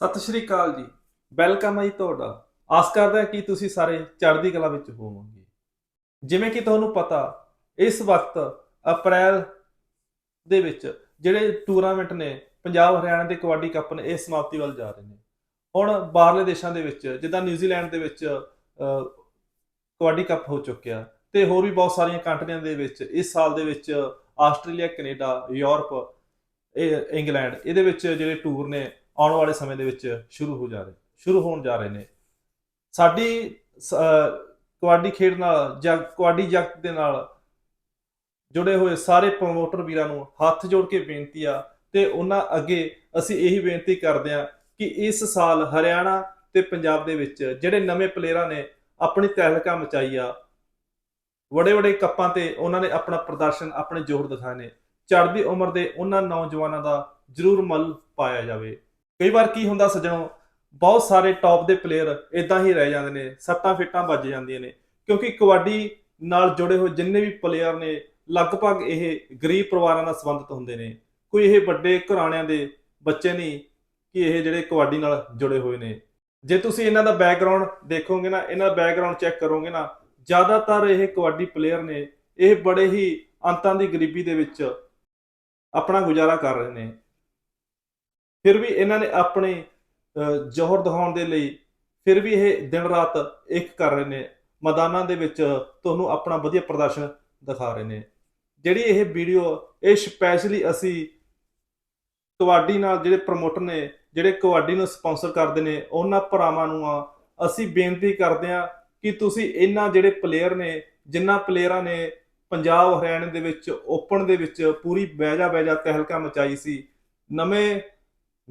ਸਤਿ ਸ਼੍ਰੀ ਅਕਾਲ ਜੀ। ਵੈਲਕਮ ਹੈ ਜੀ ਤੁਹਾਡਾ। ਆਸ ਕਰਦਾ ਕਿ ਤੁਸੀਂ ਸਾਰੇ ਚੜ੍ਹਦੀ ਕਲਾ ਵਿੱਚ ਹੋਵੋਗੇ। ਜਿਵੇਂ ਕਿ ਤੁਹਾਨੂੰ ਪਤਾ, ਇਸ ਵਕਤ ਅਪ੍ਰੈਲ ਦੇ ਵਿੱਚ ਜਿਹੜੇ ਟੂਰਨਾਮੈਂਟ ਨੇ, ਪੰਜਾਬ ਹਰਿਆਣਾ ਦੇ ਕਬੱਡੀ ਕੱਪ ਨੇ, ਇਹ ਸਮਾਪਤੀ ਵੱਲ ਜਾ ਰਹੇ ਨੇ। ਹੁਣ ਬਾਹਰਲੇ ਦੇਸ਼ਾਂ ਦੇ ਵਿੱਚ, ਜਿੱਦਾਂ ਨਿਊਜ਼ੀਲੈਂਡ ਦੇ ਵਿੱਚ ਕਬੱਡੀ ਕੱਪ ਹੋ ਚੁੱਕਿਆ ਤੇ ਹੋਰ ਵੀ ਬਹੁਤ ਸਾਰੀਆਂ ਕੰਟਰੀਆਂ ਦੇ ਵਿੱਚ, ਇਸ ਸਾਲ ਦੇ ਵਿੱਚ ਆਸਟ੍ਰੇਲੀਆ, ਕੈਨੇਡਾ, ਯੂਰਪ, ਇਹ, ਇੰਗਲੈਂਡ, ਇਹਦੇ ਵਿੱਚ ਜਿਹੜੇ ਟੂਰ ਨੇ ਆਉਣ ਵਾਲੇ ਸਮੇਂ ਦੇ ਵਿੱਚ ਸ਼ੁਰੂ ਹੋ ਜਾ ਰਹੇ, ਸ਼ੁਰੂ ਹੋਣ ਜਾ ਰਹੇ ਨੇ। ਸਾਡੀ ਕਬੱਡੀ ਖੇਡ ਨਾਲ ਜਾਂ ਕਬੱਡੀ ਜਗਤ ਦੇ ਨਾਲ ਜੁੜੇ ਹੋਏ ਸਾਰੇ ਪ੍ਰਮੋਟਰ ਵੀਰਾਂ ਨੂੰ ਹੱਥ ਜੋੜ ਕੇ ਬੇਨਤੀ ਆ ਤੇ ਉਹਨਾਂ ਅੱਗੇ ਅਸੀਂ ਇਹੀ ਬੇਨਤੀ ਕਰਦੇ ਆ ਕਿ ਇਸ ਸਾਲ ਹਰਿਆਣਾ ਤੇ ਪੰਜਾਬ ਦੇ ਵਿੱਚ ਜਿਹੜੇ ਨਵੇਂ ਪਲੇਅਰਾਂ ਨੇ ਆਪਣੀ ਤਹਿਲਕਾ ਮਚਾਈ ਆ, ਵੱਡੇ ਵੱਡੇ ਕੱਪਾਂ ਤੇ ਉਹਨਾਂ ਨੇ ਆਪਣਾ ਪ੍ਰਦਰਸ਼ਨ ਆਪਣੇ ਜੋਰ ਦਿਖਾਏ ਨੇ। ਚੜ੍ਹਦੀ ਉਮਰ ਦੇ ਉਹਨਾਂ ਨੌਜਵਾਨਾਂ ਦਾ ਜ਼ਰੂਰ ਮੁੱਲ ਪਾਇਆ ਜਾਵੇ। ਕਈ ਵਾਰ ਕੀ ਹੁੰਦਾ ਸੱਜਣੋ, ਬਹੁਤ ਸਾਰੇ ਟੌਪ ਦੇ ਪਲੇਅਰ ਇਦਾਂ ਹੀ ਰਹਿ ਜਾਂਦੇ ਨੇ, ਸੱਟਾਂ ਫਿੱਟਾਂ ਵੱਜ ਜਾਂਦੀਆਂ ਨੇ, ਕਿਉਂਕਿ ਕਬੱਡੀ ਨਾਲ ਜੁੜੇ ਹੋਏ ਜਿੰਨੇ ਵੀ ਪਲੇਅਰ ਨੇ, ਲਗਭਗ ਇਹ ਗਰੀਬ ਪਰਿਵਾਰਾਂ ਨਾਲ ਸੰਬੰਧਿਤ ਹੁੰਦੇ ਨੇ। ਕੋਈ ਇਹ ਵੱਡੇ ਘਰਾਣਿਆਂ ਦੇ ਬੱਚੇ ਨਹੀਂ ਕਿ ਇਹ ਜਿਹੜੇ ਕਬੱਡੀ ਨਾਲ ਜੁੜੇ ਹੋਏ ਨੇ। ਜੇ ਤੁਸੀਂ ਇਹਨਾਂ ਦਾ ਬੈਕਗ੍ਰਾਉਂਡ ਦੇਖੋਗੇ ਨਾ, ਇਹਨਾਂ ਦਾ ਬੈਕਗ੍ਰਾਉਂਡ ਚੈੱਕ ਕਰੋਗੇ ਨਾ, ਜ਼ਿਆਦਾਤਰ ਇਹ ਕਬੱਡੀ ਪਲੇਅਰ ਨੇ, ਇਹ ਬੜੇ ਹੀ ਅੰਤਾਂ ਦੀ ਗਰੀਬੀ ਦੇ ਵਿੱਚ ਆਪਣਾ ਗੁਜ਼ਾਰਾ ਕਰ ਰਹੇ ਨੇ। ਫਿਰ ਵੀ ਇਹਨਾਂ ਨੇ ਆਪਣੇ ਅਹ, ਜੋਹਰ ਦਿਖਾਉਣ ਦੇ ਲਈ ਫਿਰ ਵੀ ਇਹ ਦਿਨ ਰਾਤ ਇੱਕ ਕਰ ਰਹੇ ਨੇ। ਮੈਦਾਨਾਂ ਦੇ ਵਿੱਚ ਤੁਹਾਨੂੰ ਆਪਣਾ ਵਧੀਆ ਪ੍ਰਦਰਸ਼ਨ ਦਿਖਾ ਰਹੇ ਨੇ। ਜਿਹੜੀ ਇਹ ਵੀਡੀਓ ਇਹ ਸਪੈਸ਼ਲੀ ਅਸੀਂ ਕਬੱਡੀ ਨਾਲ ਜਿਹੜੇ ਪ੍ਰਮੋਟਰ ਨੇ ਜਿਹੜੇ ਕਬੱਡੀ ਨੂੰ ਸਪਾਂਸਰ ਕਰਦੇ ਨੇ ਉਹਨਾਂ ਭਰਾਵਾਂ ਨੂੰ ਆ ਅਸੀਂ ਬੇਨਤੀ ਕਰਦੇ ਆ ਕਿ ਤੁਸੀਂ ਇਹਨਾਂ ਜਿਹੜੇ ਪਲੇਅਰ ਨੇ ਜਿਨ੍ਹਾਂ ਪਲੇਅਰਾਂ ਨੇ ਪੰਜਾਬ ਹਰਿਆਣਾ ਦੇ ਵਿੱਚ ਓਪਨ ਦੇ ਵਿੱਚ ਪੂਰੀ ਬਹਿਜਾ ਬਹਿਜਾ ਤਹਿਲਕਾ ਮਚਾਈ ਸੀ। ਨਵੇਂ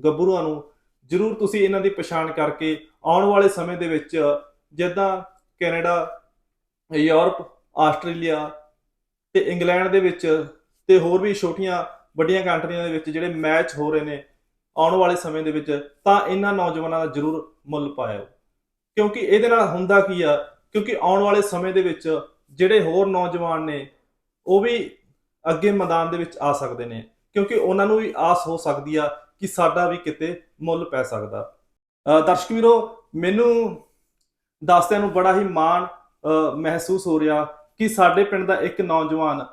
ਗੱਭਰੂਆਂ ਨੂੰ ਜਰੂਰ ਤੁਸੀਂ ਇਹਨਾਂ ਦੀ ਪਛਾਣ ਕਰਕੇ ਆਉਣ ਵਾਲੇ ਸਮੇਂ ਦੇ ਵਿੱਚ ਜਿੱਦਾਂ ਕੈਨੇਡਾ, ਯੂਰਪ, ਆਸਟ੍ਰੇਲੀਆ ਤੇ ਇੰਗਲੈਂਡ ਦੇ ਵਿੱਚ ਤੇ ਹੋਰ ਵੀ ਛੋਟੀਆਂ ਵੱਡੀਆਂ ਕੰਟਰੀਆਂ ਦੇ ਵਿੱਚ ਜਿਹੜੇ ਮੈਚ ਹੋ ਰਹੇ ਨੇ ਆਉਣ ਵਾਲੇ ਸਮੇਂ ਦੇ ਵਿੱਚ ਤਾਂ ਇਹਨਾਂ ਨੌਜਵਾਨਾਂ ਦਾ ਜਰੂਰ ਮੁੱਲ ਪਾਇਓ। ਕਿਉਂਕਿ ਇਹਦੇ ਨਾਲ ਹੁੰਦਾ ਕੀ ਆ? ਕਿਉਂਕਿ ਆਉਣ ਵਾਲੇ ਸਮੇਂ ਦੇ ਵਿੱਚ ਜਿਹੜੇ ਹੋਰ ਨੌਜਵਾਨ ਨੇ, ਉਹ ਵੀ ਅੱਗੇ ਮੈਦਾਨ ਦੇ ਵਿੱਚ ਆ ਸਕਦੇ ਨੇ। ਕਿਉਂਕਿ ਉਹਨਾਂ ਨੂੰ ਵੀ ਆਸ ਹੋ ਸਕਦੀ ਆ ਕਿ ਸਾਡਾ ਵੀ ਕਿਤੇ ਮੁੱਲ ਪੈ ਸਕਦਾ। ਦਰਸ਼ਕ ਵੀਰੋ, ਮੈਨੂੰ ਦੱਸਦਿਆਂ ਨੂੰ ਬੜਾ ਹੀ ਮਾਣ, ਅਹ ਮਹਿਸੂਸ ਹੋ ਰਿਹਾ ਕਿ ਸਾਡੇ ਪਿੰਡ ਦਾ ਇੱਕ ਨੌਜਵਾਨ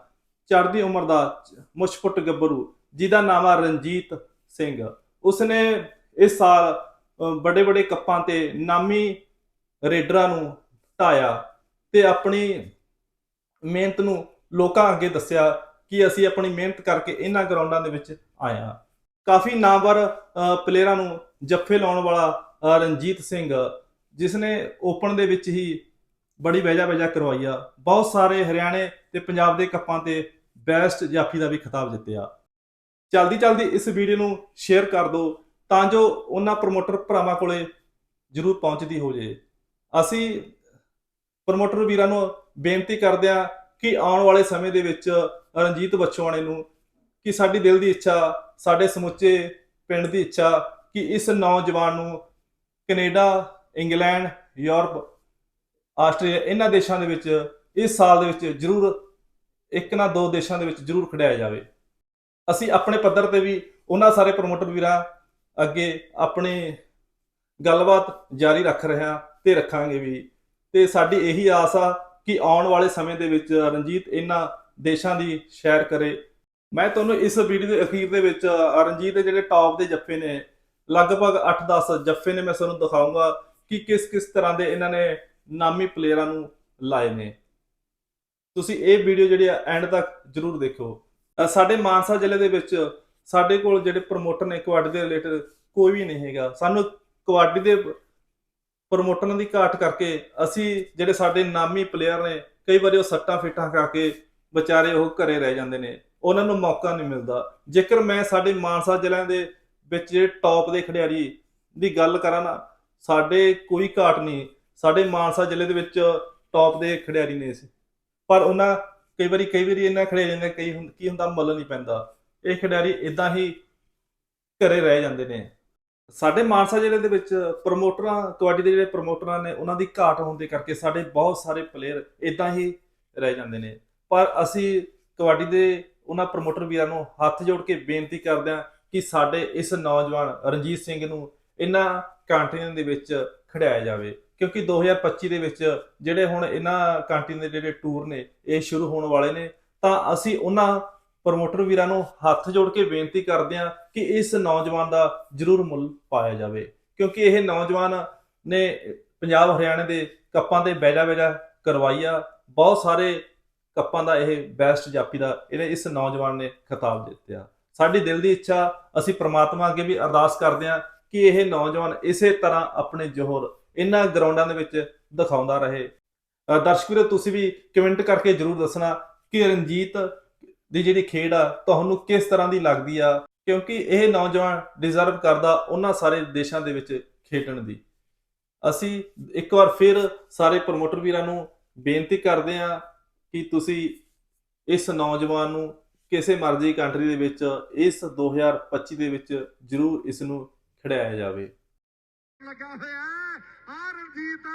ਚੜ੍ਹਦੀ ਉਮਰ ਦਾ ਮੁਸ਼ਫੁੱਟ ਗੱਭਰੂ, ਜਿਹਦਾ ਨਾਮ ਆ ਰਣਜੀਤ ਸਿੰਘ। ਉਸਨੇ ਇਸ ਸਾਲ ਵੱਡੇ ਵੱਡੇ ਕੱਪਾਂ ਤੇ ਨਾਮੀ ਰੇਡਰਾਂ ਨੂੰ ਢਾਇਆ ਤੇ ਆਪਣੀ ਮਿਹਨਤ ਨੂੰ ਲੋਕਾਂ ਅੱਗੇ ਦੱਸਿਆ ਕਿ ਅਸੀਂ ਆਪਣੀ ਮਿਹਨਤ ਕਰਕੇ ਇਹਨਾਂ ਗਰਾਊਂਡਾਂ ਦੇ ਵਿੱਚ ਆਇਆ ਕਾਫੀ ਨਾਮਵਰ ਪਲੇਅਰਾਂ ਨੂੰ ਜੱਫੇ ਲਾਉਣ ਵਾਲਾ ਰਣਜੀਤ ਸਿੰਘ ਜਿਸ ਨੇ ਓਪਨ ਦੇ ਵਿੱਚ ਹੀ ਬੜੀ ਵਜਾ ਬਹਿਜਾ ਕਰਵਾਈ ਆ। ਬਹੁਤ ਸਾਰੇ ਹਰਿਆਣੇ ਤੇ ਪੰਜਾਬ ਦੇ ਕੱਪਾਂ ਤੇ ਬੈਸਟ ਜਾਫੀ ਦਾ ਵੀ ਖਿਤਾਬ ਜਿੱਤਿਆ। ਚਲਦੀ ਚਲਦੀ ਇਸ ਵੀਡੀਓ ਨੂੰ ਸ਼ੇਅਰ ਕਰ ਦਿਓ, ਤਾਂ ਜੋ ਉਹਨਾਂ ਪ੍ਰਮੋਟਰ ਭਰਾਵਾਂ ਕੋਲੇ ਜਰੂਰ ਪਹੁੰਚਦੀ ਹੋ ਜੇ ਅਸੀਂ ਪ੍ਰਮੋਟਰ ਵੀਰਾਂ ਨੂੰ ਬੇਨਤੀ ਕਰਦੇ ਆ ਕਿ ਆਉਣ ਵਾਲੇ ਸਮੇਂ ਦੇ ਵਿੱਚ ਰਣਜੀਤ ਬੱਚੋਆਣੇ ਨੂੰ ਕਿ ਸਾਡੀ ਦਿਲ ਦੀ ਇੱਛਾ, ਸਾਡੇ ਸਮੁੱਚੇ ਪਿੰਡ ਦੀ ਇੱਛਾ ਕਿ ਇਸ ਨੌਜਵਾਨ ਨੂੰ ਕੈਨੇਡਾ, ਇੰਗਲੈਂਡ, ਯੂਰਪ, ਆਸਟ੍ਰੇਲੀਆ, ਇਹਨਾਂ ਦੇਸ਼ਾਂ ਦੇ ਵਿੱਚ ਇਸ ਸਾਲ ਦੇ ਵਿੱਚ ਜ਼ਰੂਰ ਇੱਕ ਨਾ ਦੋ ਦੇਸ਼ਾਂ ਦੇ ਵਿੱਚ ਜ਼ਰੂਰ ਖਿਡਾਇਆ ਜਾਵੇ। ਅਸੀਂ ਆਪਣੇ ਪੱਧਰ ਤੇ ਵੀ ਉਹਨਾਂ ਸਾਰੇ ਪ੍ਰਮੋਟਰ ਵੀਰਾਂ ਅੱਗੇ ਆਪਣੇ ਗੱਲਬਾਤ ਜਾਰੀ ਰੱਖ ਰਹੇ ਹਾਂ ਤੇ ਰੱਖਾਂਗੇ ਵੀ। ਤੇ ਸਾਡੀ ਇਹੀ ਆਸ ਆ ਕਿ ਆਉਣ ਵਾਲੇ ਸਮੇਂ ਦੇ ਵਿੱਚ ਰਣਜੀਤ ਇਹਨਾਂ ਦੇਸ਼ਾਂ ਦੀ ਸ਼ੈਰ ਕਰੇ ਮੈਂ ਤੁਹਾਨੂੰ ਇਸ ਵੀਡੀਓ ਦੇ ਅਖੀਰ ਦੇ ਵਿੱਚ ਰਣਜੀਤ ਦੇ ਜਿਹੜੇ ਟੌਪ ਦੇ ਜੱਫੇ ਨੇ, ਲਗਭਗ 8-10 ਜੱਫੇ ਨੇ ਮੈਂ ਤੁਹਾਨੂੰ ਦਿਖਾਉਂਗਾ ਕਿ ਕਿਸ ਕਿਸ ਤਰ੍ਹਾਂ ਦੇ ਇਹਨਾਂ ਨੇ ਨਾਮੀ ਪਲੇਅਰਾਂ ਨੂੰ ਲਾਏ ਨੇ। ਤੁਸੀਂ ਇਹ ਵੀਡੀਓ ਜਿਹੜੀ ਆ ਐਂਡ ਤੱਕ ਜਰੂਰ ਦੇਖੋ ਸਾਡੇ ਮਾਨਸਾ ਜ਼ਿਲ੍ਹੇ ਦੇ ਵਿੱਚ ਸਾਡੇ ਕੋਲ ਜਿਹੜੇ ਪ੍ਰਮੋਟਰ ਨੇ, ਕਬੱਡੀ ਦੇ ਰਿਲੇਟਡ ਕੋਈ ਵੀ ਨਹੀਂ ਹੈਗਾ। ਸਾਨੂੰ ਕਬੱਡੀ ਦੇ ਪ੍ਰਮੋਟਰਾਂ ਦੀ ਘਾਟ ਕਰਕੇ ਅਸੀਂ ਜਿਹੜੇ ਸਾਡੇ ਨਾਮੀ ਪਲੇਅਰ ਨੇ, ਕਈ ਵਾਰੀ ਉਹ ਸੱਟਾਂ ਫਿੱਟਾਂ ਖਾ ਕੇ ਵਿਚਾਰੇ ਉਹ ਘਰੇ ਰਹਿ ਜਾਂਦੇ ਨੇ। ਉਹਨਾਂ ਨੂੰ ਮੌਕਾ ਨਹੀਂ ਮਿਲਦਾ। ਜੇਕਰ ਮੈਂ ਸਾਡੇ ਮਾਨਸਾ ਜ਼ਿਲ੍ਹਿਆਂ ਦੇ ਵਿੱਚ ਜਿਹੜੇ ਟੌਪ ਦੇ ਖਿਡਾਰੀ ਦੀ ਗੱਲ ਕਰਾਂ ਨਾ, ਸਾਡੇ ਕੋਈ ਘਾਟ ਨਹੀਂ। ਸਾਡੇ ਮਾਨਸਾ ਜ਼ਿਲ੍ਹੇ ਦੇ ਵਿੱਚ ਟੌਪ ਦੇ ਖਿਡਾਰੀ ਨੇ ਸੀ। ਪਰ ਉਹਨਾਂ ਕਈ ਵਾਰੀ ਕਈ ਵਾਰੀ ਇਹਨਾਂ ਖਿਡਾਰੀਆਂ ਦਾ ਕਈ ਹੁੰ- ਕੀ ਹੁੰਦਾ, ਮੁੱਲ ਨਹੀਂ ਪੈਂਦਾ। ਇਹ ਖਿਡਾਰੀ ਇਦਾਂ ਹੀ ਘਰੇ ਰਹਿ ਜਾਂਦੇ ਨੇ। ਸਾਡੇ ਮਾਨਸਾ ਜ਼ਿਲ੍ਹੇ ਦੇ ਵਿੱਚ ਪ੍ਰਮੋਟਰਾਂ ਕਬੱਡੀ ਦੇ ਜਿਹੜੇ ਪ੍ਰਮੋਟਰਾਂ ਨੇ, ਉਹਨਾਂ ਦੀ ਘਾਟ ਹੋਣ ਦੇ ਕਰਕੇ ਸਾਡੇ ਬਹੁਤ ਸਾਰੇ ਪਲੇਅਰ ਇਦਾਂ ਹੀ ਰਹਿ ਜਾਂਦੇ ਨੇ। ਪਰ ਅਸੀਂ ਕਬੱਡੀ ਦੇ ਉਹਨਾਂ ਪ੍ਰਮੋਟਰ ਵੀਰਾਂ ਨੂੰ ਹੱਥ ਜੋੜ ਕੇ ਬੇਨਤੀ ਕਰਦੇ ਹਾਂ ਕਿ ਸਾਡੇ ਇਸ ਨੌਜਵਾਨ ਰਣਜੀਤ ਸਿੰਘ ਨੂੰ ਇਹਨਾਂ ਕੰਟਰੀਆਂ ਦੇ ਵਿੱਚ ਖੜਾਇਆ ਜਾਵੇ। ਕਿਉਂਕਿ 2025 ਦੇ ਵਿੱਚ ਜਿਹੜੇ ਹੁਣ ਇਹਨਾਂ ਕੰਟਰੀਆਂ ਦੇ ਜਿਹੜੇ ਟੂਰ ਨੇ, ਇਹ ਸ਼ੁਰੂ ਹੋਣ ਵਾਲੇ ਨੇ, ਤਾਂ ਅਸੀਂ ਉਹਨਾਂ ਪ੍ਰਮੋਟਰ ਵੀਰਾਂ ਨੂੰ ਹੱਥ ਜੋੜ ਕੇ ਬੇਨਤੀ ਕਰਦੇ ਹਾਂ ਕਿ ਇਸ ਨੌਜਵਾਨ ਦਾ ਜ਼ਰੂਰ ਮੁੱਲ ਪਾਇਆ ਜਾਵੇ। ਕਿਉਂਕਿ ਇਹ ਨੌਜਵਾਨ ਨੇ ਪੰਜਾਬ, ਹਰਿਆਣਾ ਦੇ ਕੱਪਾਂ ਦੇ ਬੈਜਾ ਬੈਜਾ ਕਰਵਾਈਆ ਬਹੁਤ ਸਾਰੇ ਕੱਪਾਂ ਦਾ ਇਹ ਬੈਸਟ ਜਾਪੀ ਦਾ ਇਹਨੇ ਇਸ ਨੌਜਵਾਨ ਨੇ ਖਿਤਾਬ ਜਿੱਤਿਆ ਸਾਡੀ ਦਿਲ ਦੀ ਇੱਛਾ, ਅਸੀਂ ਪ੍ਰਮਾਤਮਾ ਅੱਗੇ ਵੀ ਅਰਦਾਸ ਕਰਦੇ ਹਾਂ ਕਿ ਇਹ ਨੌਜਵਾਨ ਇਸੇ ਤਰ੍ਹਾਂ ਆਪਣੇ ਜੋਹਰ ਇਹਨਾਂ ਗਰਾਊਂਡਾਂ ਦੇ ਵਿੱਚ ਦਿਖਾਉਂਦਾ ਰਹੇ। ਦਰਸ਼ਕ ਵੀਰੋ, ਤੁਸੀਂ ਵੀ ਕਮੈਂਟ ਕਰਕੇ ਜਰੂਰ ਦੱਸਣਾ ਕਿ ਰਣਜੀਤ ਦੀ ਜਿਹੜੀ ਖੇਡ ਆ, ਤੁਹਾਨੂੰ ਕਿਸ ਤਰ੍ਹਾਂ ਦੀ ਲੱਗਦੀ ਆ? ਕਿਉਂਕਿ ਇਹ ਨੌਜਵਾਨ ਡਿਜ਼ਰਵ ਕਰਦਾ ਉਹਨਾਂ ਸਾਰੇ ਦੇਸ਼ਾਂ ਦੇ ਵਿੱਚ ਖੇਡਣ ਦੀ। ਅਸੀਂ ਇੱਕ ਵਾਰ ਫਿਰ ਸਾਰੇ ਪ੍ਰਮੋਟਰ ਵੀਰਾਂ ਨੂੰ ਬੇਨਤੀ ਕਰਦੇ ਹਾਂ ਕਿ ਤੁਸੀਂ ਇਸ ਨੌਜਵਾਨ ਨੂੰ ਕਿਸੇ ਮਰਜ਼ੀ ਕੰਟਰੀ ਦੇ ਵਿੱਚ ਇਸ 2025 ਦੇ ਵਿੱਚ ਜ਼ਰੂਰ ਇਸ ਨੂੰ ਖਿਡਾਇਆ ਜਾਵੇ। ਲੱਗਾ ਹੋਇਆ ਆ ਰਣਜੀਤ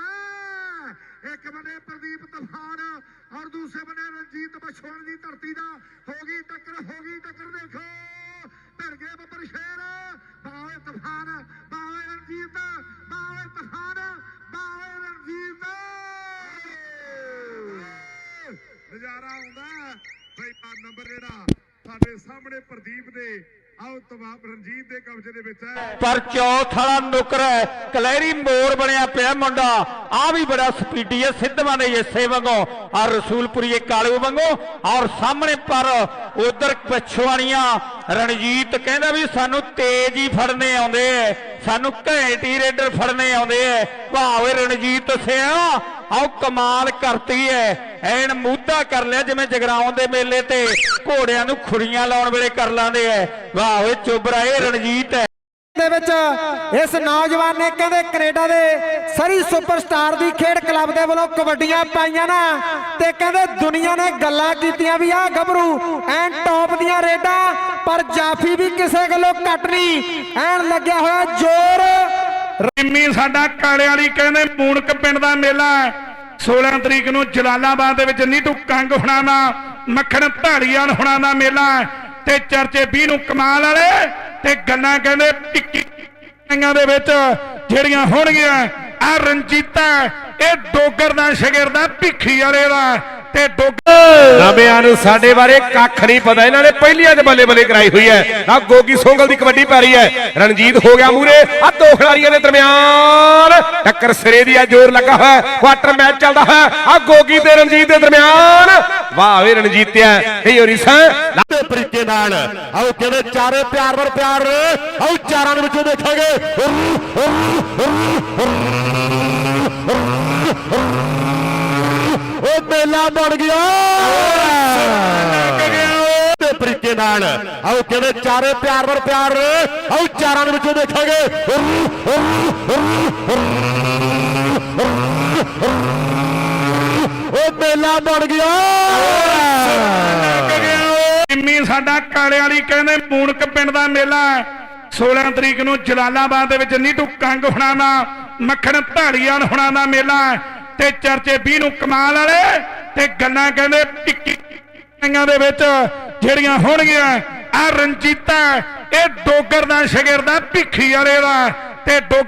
ਇੱਕ ਬੰਨੇ ਪ੍ਰਦੀਪ ਤੂਫਾਨ ਔਰ ਦੂਸਰੇ ਬੰਨੇ ਰਣਜੀਤ ਬਛੋਣ ਦੀ ਧਰਤੀ ਦਾ। ਹੋ ਗਈ ਟੱਕਰ, ਹੋ ਗਈ ਟੱਕਰ ਦੇਖੋ। ਭਰ ਗਏ ਬੱਬਰ ਸ਼ੇਰ। ਬਾਵੇ ਤੂਫਾਨ ਬਾਵੇ ਰਣਜੀਤ ਬਾਵੇ ਤੂਫਾਨ ਬਾਵੇ ਨਜ਼ਾਰਾ ਆਉਂਦਾ ਹੈ। ਨੰਬਰ ਜਿਹੜਾ ਸਾਡੇ ਸਾਹਮਣੇ ਪ੍ਰਦੀਪ ਦੇ ਆਓ ਤਵਾਬ ਰਣਜੀਤ ਦੇ ਕਬਜ਼ੇ ਦੇ ਵਿੱਚ ਹੈ। ਪਰ ਚੌਥ ਵਾਲਾ ਨੁਕਰ ਹੈ? ਕਲੈਰੀ ਮੋਰ ਬਣਿਆ ਪਿਆ ਮੁੰਡਾ। ਆ ਵੀ ਬੜਾ ਸਪੀਡੀ ਹੈ ਸਿੱਧਵਾਂ ਨੇ ਇਸੇ ਵਾਂਗੂ। ਆ ਰਸੂਲਪੁਰੀ ਕਾਲੂ ਵਾਂਗੂ। ਔਰ ਸਾਹਮਣੇ ਪਰ ਉਧਰ ਪਛਵਾਣੀਆਂ ਰਣਜੀਤ ਕਹਿੰਦਾ ਵੀ ਸਾਨੂੰ ਤੇਜ਼ ਹੀ ਫੜਨੇ ਆਉਂਦੇ ਐ। ਸਾਨੂੰ ਘੈਂਟ ਹੀ ਰੇਡਰ ਫੜਨੇ ਆਉਂਦੇ ਐ। ਭਾਵੇਂ ਰਣਜੀਤ ਸਿਆ ਆਓ ਕਮਾਲ ਕਰਤੀ ਐ। ਐਨ ਮੂਧਾ ਕਰ ਲਿਆ ਜਿਵੇਂ ਜਗਰਾਉਂ ਦੇ ਮੇਲੇ ਤੇ। ਘੋੜਿਆਂ ਨੂੰ ਖੁਰੀਆਂ ਲਾਉਣ ਵੇਲੇ ਕਰ ਲਾਂਦੇ ਐ। ਵਾਹ ਓਏ ਚੋਬਰਾ ਇਹ ਰਣਜੀਤ ਐ। ਦੇ ਵਿੱਚ ਇਸ ਨੌਜਵਾਨ ਨੇ ਕਹਿੰਦੇ ਕੈਨੇਡਾ ਦੇ ਸਰੀ ਸੁਪਰਸਟਾਰ ਦੀ ਖੇਡ ਕਲੱਬ ਦੇ ਵੱਲੋਂ ਕਬੱਡੀਆਂ ਪਾਈਆਂ ਨਾ। ਤੇ ਕਹਿੰਦੇ ਦੁਨੀਆ ਨੇ ਗੱਲਾਂ ਕੀਤੀਆਂ ਵੀ ਆ ਗੱਭਰੂ ਐਨ ਟੌਪ ਦੀਆਂ ਰੇਡਾਂ, ਪਰ ਜਾਫੀ ਵੀ ਕਿਸੇ ਗੱਲੋਂ ਘੱਟ ਨਹੀਂ। ਐਨ ਲੱਗਿਆ ਹੋਇਆ ਜ਼ੋਰ। ਰਿੰਮੀ ਸਾਡਾ ਕਾਲੇ ਵਾਲੀ ਕਹਿੰਦੇ ਮੂਣਕ ਪਿੰਡ ਦਾ ਮੇਲਾ 16 ਤਰੀਕ ਨੂੰ ਜਲਾਲਾਬਾਦ ਦੇ ਵਿੱਚ ਨੀਟੂ ਕੰਗ ਹੋਣਾ ਦਾ, ਮੱਖਣ ਧਾੜੀਆਲ ਹੁਣਾ ਦਾ ਮੇਲਾ ਤੇ ਚਰਚੇ 20 ਨੂੰ ਕਮਾਲ ਵਾਲੇ ਤੇ ਗੱਲਾਂ ਕਹਿੰਦੇ 21 ਦੇ ਵਿੱਚ ਜਿਹੜੀਆਂ ਹੋਣਗੀਆਂ ਆ ਰਣਜੀਤਾ ਇਹ ਡੋਗਰ ਦਾ ਸ਼ਗਿਰਦਾ ਭਿੱਖੀ ਵਾਲੇ ਦਾ। ਤੇ ਡੋਗਰ ਨਵਿਆਂ ਨੂੰ ਸਾਡੇ ਬਾਰੇ ਕੱਖ ਨਹੀਂ ਪਤਾ। ਇਹਨਾਂ ਨੇ ਪਹਿਲੀਆਂ ਤੇ ਬੱਲੇ ਬੱਲੇ ਕਰਾਈ ਹੋਈ ਹੈ। ਆ ਗੋਗੀ ਸੋਂਗਲ ਦੀ ਕਬੱਡੀ ਪੈ ਰਹੀ ਹੈ। ਰਣਜੀਤ ਹੋ ਗਿਆ ਮੂਰੇ। ਆ ਦੋ ਖਿਡਾਰੀਆਂ ਦੇ ਦਰਮਿਆਨ। ਟੱਕਰ ਸਿਰੇ ਦੀ ਆ ਜ਼ੋਰ ਲੱਗਾ ਹੋਇਆ। ਕੁਆਟਰ ਮੈਚ ਚੱਲਦਾ ਹੈ। ਆ ਗੋਗੀ ਤੇ ਰਣਜੀਤ ਦੇ ਦਰਮਿਆਨ। ਵਾਹ ਵੇ ਰਣਜੀਤਿਆ ਇਹ ਹੋਰੀਸਾ ਦੇ ਤਰੀਕੇ ਨਾਲ। ਆਓ ਕਹਿੰਦੇ ਚਾਰੇ ਪਿਆਰ ਵਰ ਪਿਆਰ। ਆਓ ਚਾਰਾਂ ਦੇ ਵਿੱਚੋਂ ਦੇਖਾਂਗੇ। ਉਹ ਮੇਲਾ ਬਣ ਗਿਆ। ਦੇ ਤਰੀਕੇ ਨਾਲ। ਆਓ ਕਹਿੰਦੇ ਚਾਰੇ ਪਿਆਰ ਵਰ ਪਿਆਰ ਆਓ ਚਾਰਾਂ ਦੇ ਵਿੱਚੋਂ ਦੇਖਾਂਗੇ। ਉਹ ਮੇਲਾ ਬਣ ਗਿਆ। ਇੰਮੀ ਸਾਡਾ ਕਾਲੇ ਵਾਲੀ ਕਹਿੰਦੇ ਮੂਣਕ ਪਿੰਡ ਦਾ ਮੇਲਾ ਹੈ 16 ਤਰੀਕ ਨੂੰ ਜਲਾਲਾਬਾਦ ਦੇ ਵਿੱਚ ਨੀਟੂ ਕੰਗ ਹੁਣਾ ਦਾ ਮੱਖਣ ਧਾੜੀਆਲ ਹੁਣਾ ਦਾ ਮੇਲਾ ਤੇ ਚਰਚੇ 20 ਨੂੰ ਕਮਾਲ ਵਾਲੇ ਤੇ ਗੱਲਾਂ ਕਹਿੰਦੇ 21 ਦੇ ਵਿੱਚ ਜਿਹੜੀਆਂ ਹੋਣਗੀਆਂ। ਆ ਰਣਜੀਤਾ ਇਹ ਡੋਗਰ ਦਾ ਸ਼ਗਿਰਦਾ ਭਿੱਖੀ ਵਾਲੇ ਦਾ ਤੇ ਡੋਗਰ